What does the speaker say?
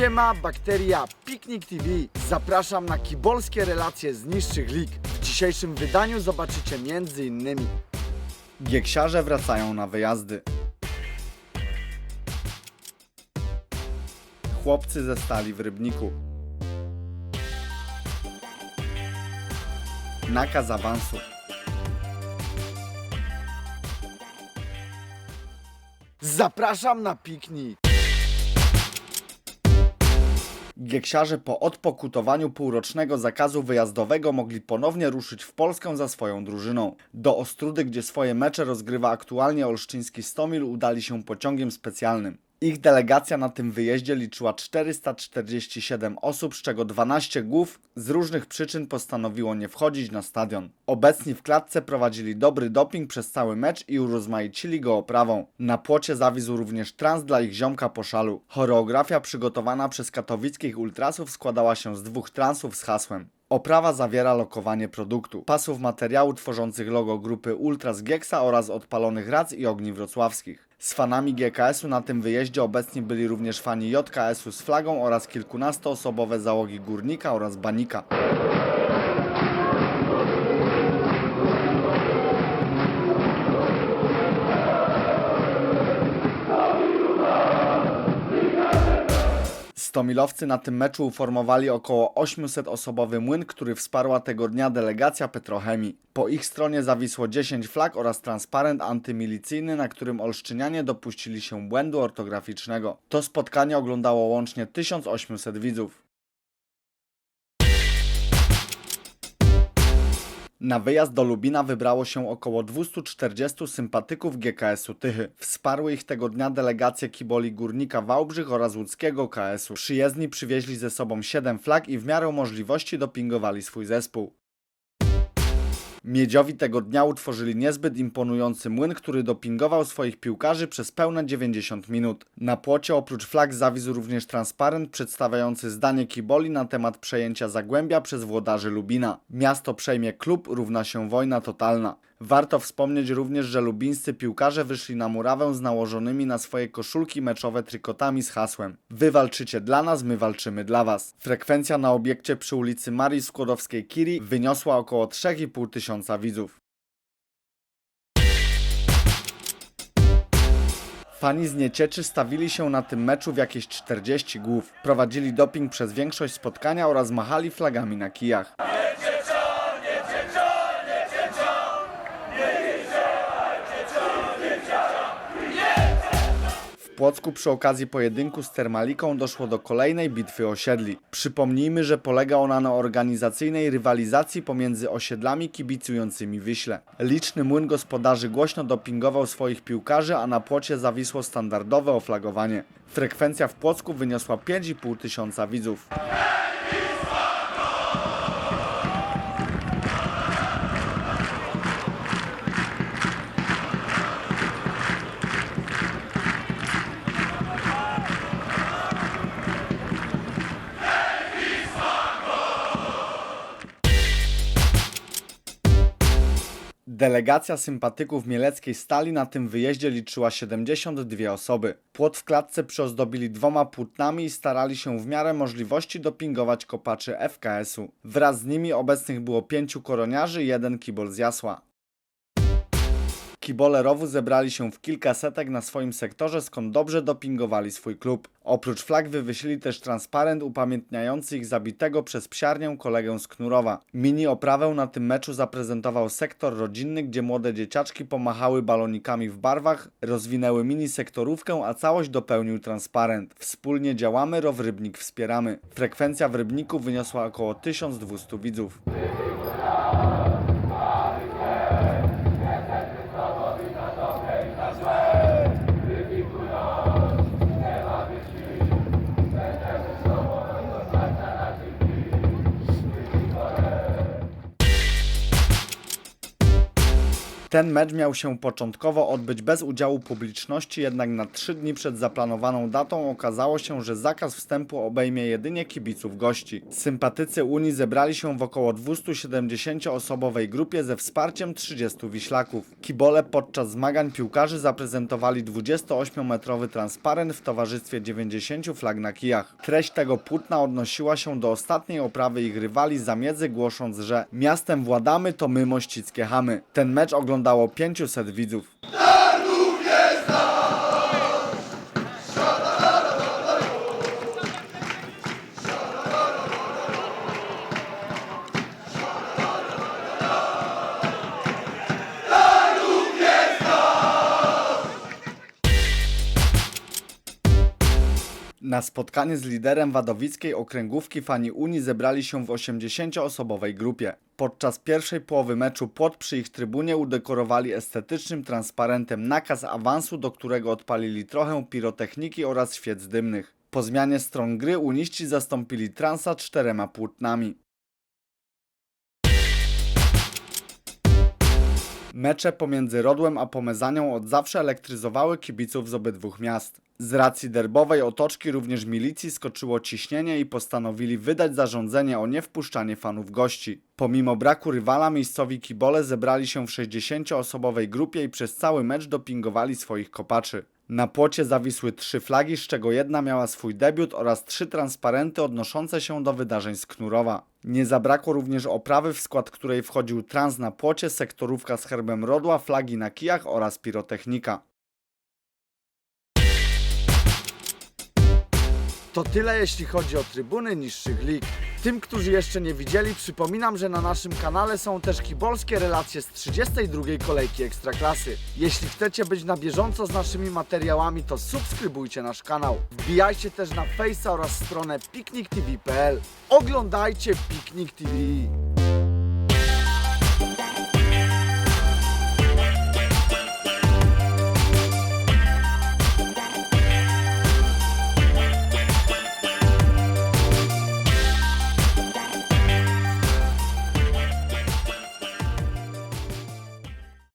Siema, bakteria Piknik TV. Zapraszam na kibolskie relacje z niższych lig. W dzisiejszym wydaniu zobaczycie innymi Gieksiarze wracają na wyjazdy. Chłopcy ze stali w Rybniku. Nakaz awansu. Zapraszam na piknik. Gieksiarze po odpokutowaniu półrocznego zakazu wyjazdowego mogli ponownie ruszyć w Polskę za swoją drużyną. Do Ostrudy, gdzie swoje mecze rozgrywa aktualnie olsztyński Stomil, udali się pociągiem specjalnym. Ich delegacja na tym wyjeździe liczyła 447 osób, z czego 12 głów z różnych przyczyn postanowiło nie wchodzić na stadion. Obecni w klatce prowadzili dobry doping przez cały mecz i urozmaicili go oprawą. Na płocie zawisł również trans dla ich ziomka po szalu. Choreografia przygotowana przez katowickich ultrasów składała się z dwóch transów z hasłem Oprawa zawiera lokowanie produktu, pasów materiału tworzących logo grupy Ultras Gieksa oraz odpalonych rac i ogni wrocławskich. Z fanami GKS-u na tym wyjeździe obecni byli również fani JKS-u z flagą oraz kilkunastoosobowe załogi Górnika oraz Banika. Stomilowcy na tym meczu uformowali około 800-osobowy młyn, który wsparła tego dnia delegacja Petrochemii. Po ich stronie zawisło 10 flag oraz transparent antymilicyjny, na którym olsztynianie dopuścili się błędu ortograficznego. To spotkanie oglądało łącznie 1800 widzów. Na wyjazd do Lubina wybrało się około 240 sympatyków GKS-u Tychy. Wsparły ich tego dnia delegacje kiboli Górnika Wałbrzych oraz łódzkiego KS-u. Przyjezdni przywieźli ze sobą 7 flag i w miarę możliwości dopingowali swój zespół. Miedziowi tego dnia utworzyli niezbyt imponujący młyn, który dopingował swoich piłkarzy przez pełne 90 minut. Na płocie oprócz flag zawisł również transparent przedstawiający zdanie Kiboli na temat przejęcia Zagłębia przez włodarzy Lubina. Miasto przejmie klub, równa się wojna totalna. Warto wspomnieć również, że lubińscy piłkarze wyszli na murawę z nałożonymi na swoje koszulki meczowe trykotami z hasłem Wy walczycie dla nas, my walczymy dla was. Frekwencja na obiekcie przy ulicy Marii Skłodowskiej-Curie wyniosła około 3,5 tysiąca widzów. Fani z Niecieczy stawili się na tym meczu w jakieś 40 głów. Prowadzili doping przez większość spotkania oraz machali flagami na kijach. Płocku przy okazji pojedynku z Termaliką doszło do kolejnej bitwy osiedli. Przypomnijmy, że polega ona na organizacyjnej rywalizacji pomiędzy osiedlami kibicującymi Wyśle. Liczny młyn gospodarzy głośno dopingował swoich piłkarzy, a na płocie zawisło standardowe oflagowanie. Frekwencja w Płocku wyniosła 5,5 tysiąca widzów. Delegacja sympatyków mieleckiej stali na tym wyjeździe liczyła 72 osoby. Płot w klatce przyozdobili dwoma płótnami i starali się w miarę możliwości dopingować kopaczy FKS-u. Wraz z nimi obecnych było pięciu koroniarzy i jeden kibol z Jasła. Kibole zebrali się w kilka setek na swoim sektorze, skąd dobrze dopingowali swój klub. Oprócz flag wywiesili też transparent upamiętniający ich zabitego przez psiarnię kolegę z Knurowa. Mini oprawę na tym meczu zaprezentował sektor rodzinny, gdzie młode dzieciaczki pomachały balonikami w barwach, rozwinęły mini sektorówkę, a całość dopełnił transparent. Wspólnie działamy, row Rybnik wspieramy. Frekwencja w Rybniku wyniosła około 1200 widzów. Ten mecz miał się początkowo odbyć bez udziału publiczności, jednak na trzy dni przed zaplanowaną datą okazało się, że zakaz wstępu obejmie jedynie kibiców gości. Sympatycy Unii zebrali się w około 270-osobowej grupie ze wsparciem 30 wiślaków. Kibole podczas zmagań piłkarzy zaprezentowali 28-metrowy transparent w towarzystwie 90 flag na kijach. Treść tego płótna odnosiła się do ostatniej oprawy ich rywali zamiedzy, głosząc, że miastem władamy, to my mościckie chamy. Ten mecz oglądało 500 widzów. Na spotkanie z liderem wadowickiej okręgówki fani Unii zebrali się w 80-osobowej grupie. Podczas pierwszej połowy meczu płot przy ich trybunie udekorowali estetycznym transparentem nakaz awansu, do którego odpalili trochę pirotechniki oraz świec dymnych. Po zmianie stron gry uniści zastąpili transa czterema płótnami. Mecze pomiędzy Rodłem a Pomezanią od zawsze elektryzowały kibiców z obydwu miast. Z racji derbowej otoczki również milicji skoczyło ciśnienie i postanowili wydać zarządzenie o niewpuszczanie fanów gości. Pomimo braku rywala miejscowi kibole zebrali się w 60-osobowej grupie i przez cały mecz dopingowali swoich kopaczy. Na płocie zawisły trzy flagi, z czego jedna miała swój debiut oraz trzy transparenty odnoszące się do wydarzeń z Knurowa. Nie zabrakło również oprawy, w skład której wchodził trans na płocie, sektorówka z herbem Rodła, flagi na kijach oraz pirotechnika. To tyle jeśli chodzi o trybuny niższych lig. Tym, którzy jeszcze nie widzieli, przypominam, że na naszym kanale są też kibolskie relacje z 32 kolejki Ekstraklasy. Jeśli chcecie być na bieżąco z naszymi materiałami, to subskrybujcie nasz kanał. Wbijajcie też na Face'a oraz stronę pikniktv.pl. Oglądajcie Piknik TV.